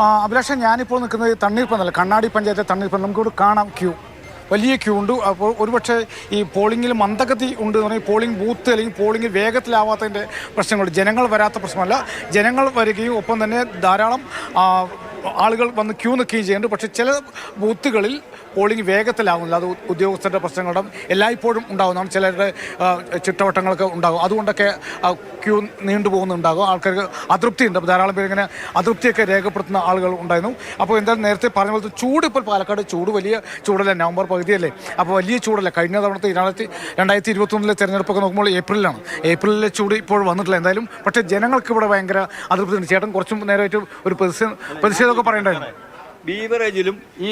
അഭിലാഷ ഞാനിപ്പോൾ നിൽക്കുന്നത് തണ്ണീർപ്പന്നല്ല കണ്ണാടി പഞ്ചായത്തെ നമുക്ക് നമുക്കിവിടെ കാണാം ക്യൂ. വലിയ ക്യൂ ഉണ്ട്. അപ്പോൾ ഒരുപക്ഷെ ഈ പോളിംഗിൽ മന്ദഗതി ഉണ്ട് എന്ന് പറഞ്ഞാൽ പോളിംഗ് ബൂത്ത് അല്ലെങ്കിൽ പോളിംഗ് വേഗത്തിലാവാത്തതിന്റെ പ്രശ്നങ്ങളുണ്ട് ജനങ്ങൾ വരാത്ത പ്രശ്നമല്ല. ജനങ്ങൾ വരികയും ഒപ്പം തന്നെ ധാരാളം ആളുകൾ വന്ന് ക്യൂ നിൽക്കുകയും ചെയ്യുന്നുണ്ട്. പക്ഷേ ചില ബൂത്തുകളിൽ പോളിംഗ് വേഗത്തിലാവുന്നില്ല. അത് ഉദ്യോഗസ്ഥരുടെ പ്രശ്നങ്ങളും എല്ലായ്പ്പോഴും ഉണ്ടാകുന്നതാണ് ചിലരുടെ ചുറ്റവട്ടങ്ങളൊക്കെ ഉണ്ടാകും അതുകൊണ്ടൊക്കെ ക്യൂ നീണ്ടുപോകുന്നുണ്ടാകും ആൾക്കാർക്ക് അതൃപ്തി ഉണ്ട് ധാരാളം പേര് ഇങ്ങനെ അതൃപ്തിയൊക്കെ രേഖപ്പെടുത്തുന്ന ആളുകൾ ഉണ്ടായിരുന്നു. അപ്പോൾ എന്തായാലും നേരത്തെ പറഞ്ഞ പോലത്തെ ചൂട് ഇപ്പോൾ പാലക്കാട് ചൂട് വലിയ ചൂടല്ല? നവംബർ പകുതിയല്ലേ? അപ്പോൾ വലിയ ചൂടല്ല? കഴിഞ്ഞ തവണത്തെ രണ്ടായിരത്തി രണ്ടായിരത്തി ഇരുപത്തൊന്നിലെ തെരഞ്ഞെടുപ്പൊക്കെ നോക്കുമ്പോൾ ഏപ്രിലാണ്. ഏപ്രിലിലെ ചൂട് ഇപ്പോൾ വന്നിട്ടില്ല. എന്തായാലും പക്ഷേ ജനങ്ങൾക്ക് ഇവിടെ ഭയങ്കര അതൃപ്തി ഉണ്ട് ചേട്ടൻ കുറച്ചും നേരമായിട്ട് ഒരു പ്രതിഷേധം പ്രതിഷേധമൊക്കെ പറയേണ്ടായിരുന്നു. ബീവറേജിലും ഈ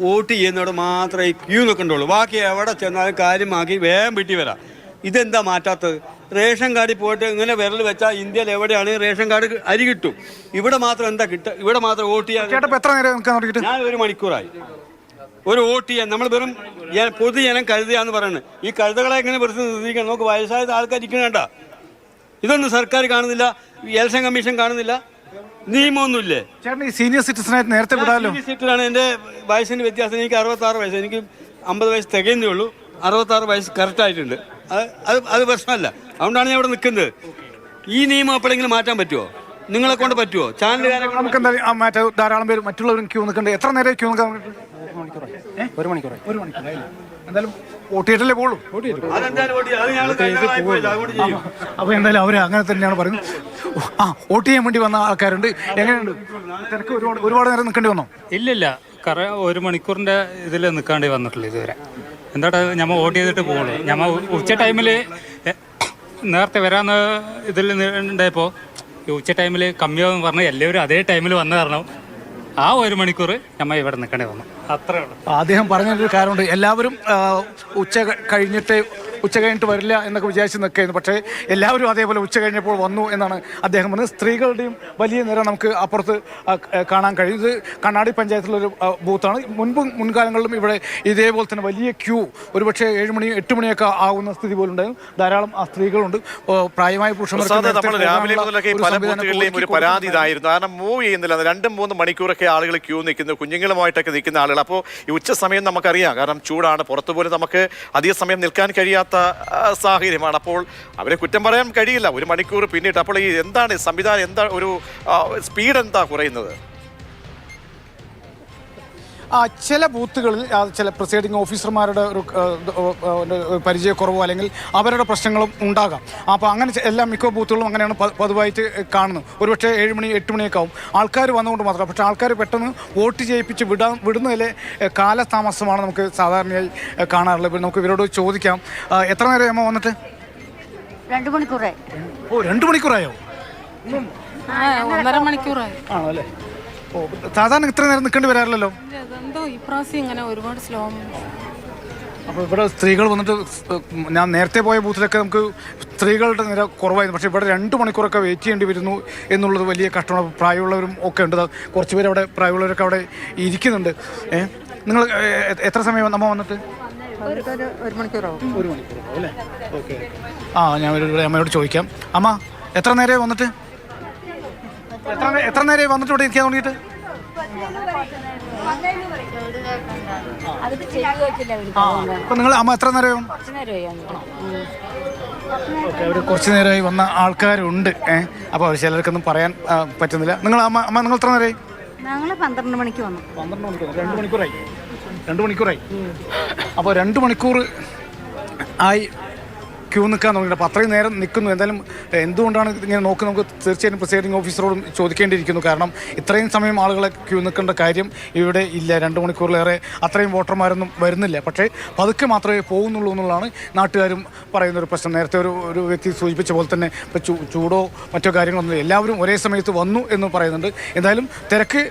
വോട്ട് ചെയ്യുന്നവിടെ മാത്രമേ ക്യൂ നിൽക്കണ്ടുള്ളൂ ബാക്കി എവിടെ ചെന്നാലും കാര്യമാക്കി വേഗം വീട്ടിൽ വരാം. ഇതെന്താ മാറ്റാത്തത്? റേഷൻ കാർഡിൽ പോയിട്ട് ഇങ്ങനെ വിരൽ വെച്ചാൽ ഇന്ത്യയിൽ എവിടെയാണ് റേഷൻ കാർഡ് അരി കിട്ടും. ഇവിടെ മാത്രം എന്താ കിട്ടുക ഇവിടെ മാത്രം വോട്ട് ചെയ്യാൻ എത്ര നേരം ഞാൻ ഒരു മണിക്കൂറായി. ഒരു വോട്ട് ചെയ്യാൻ നമ്മൾ വെറും ജന- പൊതുജനം കരുതുകയെന്ന് പറയുന്നത് ഈ കഴുതകളെ എങ്ങനെ വെറുതെ നിർത്തിക്കാൻ നമുക്ക് വയസ്സായ ആൾക്കാർ ഇരിക്കണേണ്ട ഇതൊന്നും സർക്കാർ കാണുന്നില്ല ഇലക്ഷൻ കമ്മീഷൻ കാണുന്നില്ല നിയമമൊന്നുമില്ലേ? ചേട്ടൻ ഈ സീനിയർ സിറ്റിസണായിട്ട് നേരത്തെ വിടാമല്ലോ സീറ്റിലാണ് എന്റെ വയസ്സിന്റെ വ്യത്യാസം എനിക്ക് അറുപത്താറ് വയസ്സ് എനിക്ക് അമ്പത് വയസ്സ് തികയുന്നേ ഉള്ളൂ. അറുപത്താറ് വയസ്സ് കറക്റ്റ് ആയിട്ടുണ്ട്. അത് അത് പ്രശ്നമല്ല. അതുകൊണ്ടാണ് ഞാൻ ഇവിടെ നിൽക്കുന്നത്. ഈ നിയമം എപ്പോഴെങ്കിലും മാറ്റാൻ പറ്റുമോ നിങ്ങളെ കൊണ്ട് പറ്റുമോ ചാനൽ നമുക്ക് എന്തായാലും ആ മറ്റേ ധാരാളം പേര് മറ്റുള്ളവരും ക്യൂ നിൽക്കണ്ടേ. എത്ര നേരം ക്യൂ നിൽക്കാൻ ഒരു മണിക്കൂറായി. ഒരു മണിക്കൂർ. എന്തായാലും ചെയ്യും. അപ്പോൾ എന്തായാലും അവർ അങ്ങനെ തന്നെയാണ് പറയുന്നത്. ആ വോട്ട് ചെയ്യാൻ വേണ്ടി വന്ന ആൾക്കാരുണ്ട്. എങ്ങനെയുണ്ട്? തിരക്ക് ഒരുപാട് ഒരുപാട് നേരം നിൽക്കേണ്ടി വന്നോ? ഇല്ലില്ല. കറ ഒരു മണിക്കൂറിന്റെ ഇതിൽ നിൽക്കാണ്ടി വന്നിട്ടില്ല ഇതുവരെ. എന്താ ഞമ്മ വോട്ട് ചെയ്തിട്ട് പോകുള്ളൂ ഞമ്മ ഉച്ച ടൈമിൽ നേരത്തെ വരാന്ന് ഇതിൽ ഉണ്ടായപ്പോൾ ഉച്ച ടൈമിൽ കമ്മിയാവും പറഞ്ഞ് എല്ലാവരും അതേ ടൈമിൽ വന്ന കാരണം ആ ഒരു മണിക്കൂർ ഞമ്മ ഇവിടെ നിൽക്കേണ്ടി വന്നു. അത്രേ ഉള്ളൂ. അദ്ദേഹം പറഞ്ഞൊരു കാര്യമുണ്ട്. എല്ലാവരും ഉച്ച കഴിഞ്ഞിട്ട് ഉച്ച കഴിഞ്ഞിട്ട് വരില്ല എന്നൊക്കെ വിചാരിച്ച് നിൽക്കുകയായിരുന്നു. പക്ഷേ എല്ലാവരും അതേപോലെ ഉച്ച കഴിഞ്ഞപ്പോൾ വന്നു എന്നാണ് അദ്ദേഹം പറഞ്ഞത്. സ്ത്രീകളുടെയും വലിയ നിര നമുക്ക് അപ്പുറത്ത് കാണാൻ കഴിയും. ഇത് കണ്ണാടി പഞ്ചായത്തിലൊരു ഒരു ബൂത്താണ്. മുൻപും മുൻകാലങ്ങളിലും ഇവിടെ ഇതേപോലെ തന്നെ വലിയ ക്യൂ ഒരുപക്ഷെ ഏഴ് മണി എട്ട് മണിയൊക്കെ ആവുന്ന സ്ഥിതി പോലും ഉണ്ടായിരുന്നു. ധാരാളം ആ സ്ത്രീകളുണ്ട്. പ്രായമായ പുരുഷന്മാർ രാവിലെ മുതലൊക്കെ പല ബൂത്തുകളിലെയും ഒരു പരാതി ഇതായിരുന്നു. കാരണം മൂവ് ചെയ്യുന്നില്ല. രണ്ടും മൂന്നും മണിക്കൂറൊക്കെ ആളുകൾ ക്യൂ നിൽക്കുന്നു. കുഞ്ഞുങ്ങളുമായിട്ടൊക്കെ നിൽക്കുന്ന ആളുകൾ. അപ്പോൾ ഈ ഉച്ച സമയം നമുക്കറിയാം. കാരണം ചൂടാണ്. പുറത്തുപോലെ നമുക്ക് അധിക സമയം നിൽക്കാൻ കഴിയാത്ത ആ, സാഹചര്യമാണ്. അപ്പോൾ അവരെ കുറ്റം പറയാൻ കഴിയില്ല. ഒരു മണിക്കൂർ പിന്നിട്ട്. അപ്പോൾ ഈ എന്താണ് സംവിധാനം? എന്താ ഒരു സ്പീഡ് എന്താ കുറയുന്നത്? ചില ബൂത്തുകളിൽ ചില പ്രിസൈഡിംഗ് ഓഫീസർമാരുടെ ഒരു ആ, ആ, പരിചയക്കുറവോ അല്ലെങ്കിൽ അവരുടെ പ്രശ്നങ്ങളും ഉണ്ടാകാം. അപ്പോൾ അങ്ങനെ എല്ലാ മിക്ക ബൂത്തുകളും അങ്ങനെയാണ് പതിവായിട്ട് കാണുന്നത്. ഒരുപക്ഷെ ഏഴ് മണി എട്ട് മണിയൊക്കെ ആവും. ആൾക്കാർ വന്നുകൊണ്ട് മാത്രം പക്ഷേ ആൾക്കാർ പെട്ടെന്ന് വോട്ട് ചെയ്യിപ്പിച്ച് വിടാൻ വിടുന്നതിലെ കാലതാമസമാണ് നമുക്ക് സാധാരണയായി കാണാറുള്ളത്. നമുക്ക് ഇവരോട് ചോദിക്കാം. എത്ര നേരം അമ്മ വന്നിട്ട്? രണ്ട് മണിക്കൂറായി. ഓ രണ്ട് മണിക്കൂറായോ? ആ ഒന്നര മണിക്കൂറായി. ആണോ അല്ലേ ഓ സാധാരണ ഇത്ര നേരം നിൽക്കേണ്ടി വരാറില്ലല്ലോ? അതെന്തോ ഇപ്രാവശ്യം ഇങ്ങനെ ഒരുപാട് സ്ലോ അപ്പോൾ ഇവിടെ സ്ത്രീകൾ വന്നിട്ട് ഞാൻ നേരത്തെ പോയ ബൂത്തിലൊക്കെ നമുക്ക് സ്ത്രീകളുടെ നിര കുറവായിരുന്നു. പക്ഷേ ഇവിടെ രണ്ട് മണിക്കൂറൊക്കെ വെയിറ്റ് ചെയ്യേണ്ടി വരുന്നു എന്നുള്ളത് വലിയ കഷ്ടമാണ്. പ്രായമുള്ളവരും ഒക്കെ ഉണ്ട്. കുറച്ച് പേര് അവിടെ പ്രായമുള്ളവരൊക്കെ അവിടെ ഇരിക്കുന്നുണ്ട്. ഏ നിങ്ങൾ എത്ര സമയം നമ്മ വന്നിട്ട്? ഒരു ഒരു മണിക്കൂറാവും. ഒരു മണിക്കൂർ അല്ലേ? ഓക്കെ. ആ ഞാൻ ഒരു അമ്മയോട് ചോദിക്കാം. അമ്മ എത്ര നേരമായി വന്നിട്ട്? എത്ര നേ- എത്ര നേരമായി വന്നിട്ട് ഇവിടെ ഇരിക്കാൻ തുടങ്ങിയിട്ട്? വെച്ചില്ല അപ്പം നിങ്ങൾ അമ്മ എത്ര നേരം കുറച്ച് നേരമായി വന്നിട്ട്. ഓക്കെ അവർ കുറച്ച് നേരമായി വന്ന ആൾക്കാരുണ്ട് ഏഹ് അപ്പോൾ അവർ ചിലർക്കൊന്നും പറയാൻ ആ, പറ്റുന്നില്ല. നിങ്ങൾ അമ്മ അമ്മ നിങ്ങൾ എത്ര നേരമായി? പന്ത്രണ്ട് മണിക്ക് വന്നു. പന്ത്രണ്ട് മണിക്കൂർ രണ്ട് മണിക്കൂറായി. രണ്ട് മണിക്കൂറായി. അപ്പോൾ രണ്ട് മണിക്കൂർ ആയി ക്യൂ നിൽക്കാൻ തുടങ്ങിയിട്ട്. അപ്പോൾ അത്രയും നേരം നിൽക്കുന്നു. എന്തായാലും എന്തുകൊണ്ടാണ് ഇങ്ങനെ നോക്കി നമുക്ക് തീർച്ചയായും പ്രിസൈഡിംഗ് ഓഫീസറോടും ചോദിക്കേണ്ടിയിരിക്കുന്നു. കാരണം ഇത്രയും സമയം ആളുകളെ ക്യൂ നിൽക്കേണ്ട കാര്യം ഇവിടെ ഇല്ല. രണ്ട് മണിക്കൂറിലേറെ അത്രയും വോട്ടർമാരൊന്നും വരുന്നില്ല. പക്ഷേ പതുക്കെ മാത്രമേ പോകുന്നുള്ളൂ എന്നുള്ളതാണ് നാട്ടുകാരും പറയുന്ന ഒരു പ്രശ്നം. നേരത്തെ ഒരു ഒരു വ്യക്തി സൂചിപ്പിച്ച പോലെ തന്നെ ഇപ്പോൾ ചൂടോ മറ്റോ കാര്യങ്ങളൊന്നും. എല്ലാവരും ഒരേ സമയത്ത് വന്നു എന്ന് പറയുന്നുണ്ട്. എന്തായാലും തിരക്ക്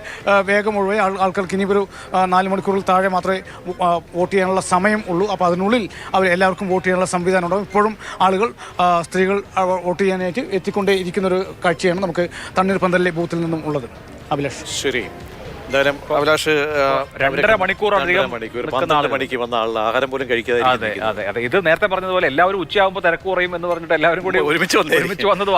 വേഗം ഒഴിവേ ആൾക്കാർക്ക് ഇനിയൊരു ഒരു നാല് മണിക്കൂറിൽ താഴെ മാത്രമേ വോട്ട് ചെയ്യാനുള്ള സമയം ഉള്ളൂ. അപ്പോൾ അതിനുള്ളിൽ അവർ എല്ലാവർക്കും വോട്ട് ചെയ്യാനുള്ള സംവിധാനം ഉണ്ടാകും ഇപ്പോഴും ആളുകൾ സ്ത്രീകൾ വോട്ട് ചെയ്യാനായിട്ട് എത്തിക്കൊണ്ടേ ഇരിക്കുന്ന ഒരു കാഴ്ചയാണ് നമുക്ക് തണ്ണീർപ്പന്തലിലെ ബൂത്തിൽ നിന്നും ഉള്ളത്. അഭിലാഷ്. ശരി. എന്തായാലും അഭിലാഷ് രണ്ടര മണിക്കൂറധികം മണിക്കൂർ പന്ത്രണ്ട്. മണിക്ക് വന്ന ആളുടെ ആഹാരം പോലും കഴിക്കാതെ അതെ അതെ അതെ. ഇത് നേരത്തെ പറഞ്ഞതുപോലെ എല്ലാവരും ഉച്ചയാകുമ്പോൾ തിരക്ക് കുറയും എന്ന് പറഞ്ഞിട്ട് എല്ലാവരും കൂടി ഒരുമിച്ച് വന്നതായിരിക്കും. ഒരുമിച്ച് വന്നതും